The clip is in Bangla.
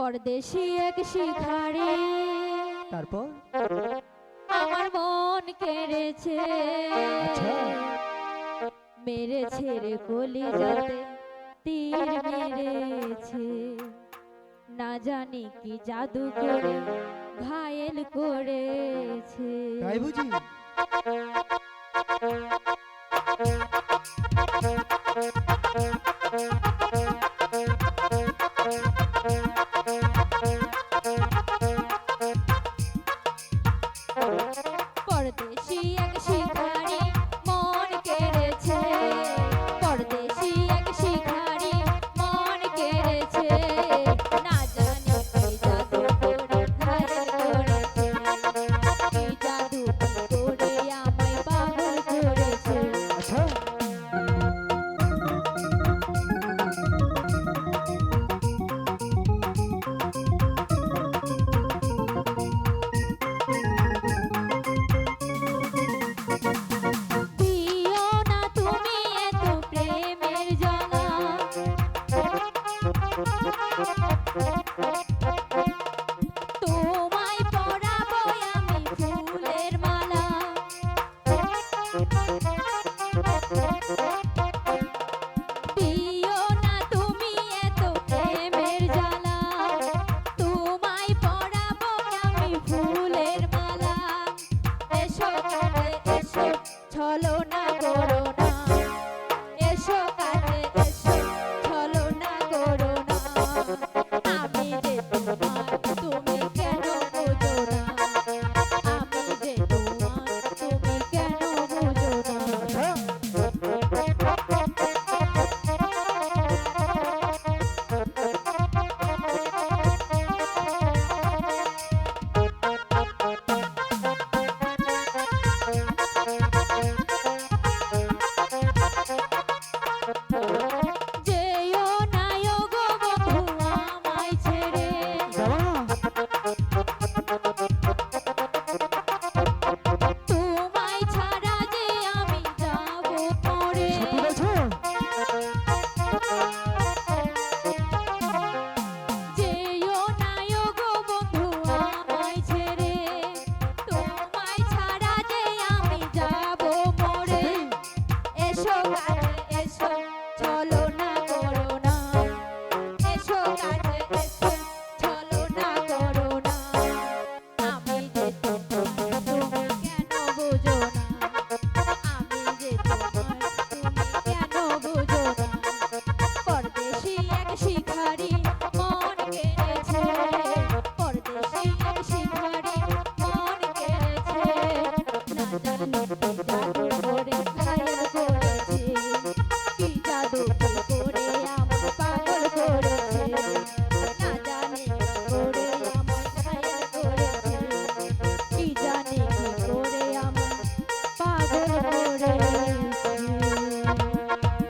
পরদেশি এক শিখারে। তারপর? আমার মন কেড়েছে। আচ্ছা। মেরেছে রে কলি যাতে তীর মেরেছে। না জানি কি জাদু করে ঘায়েল করেছে। তাই Thank you. Bye.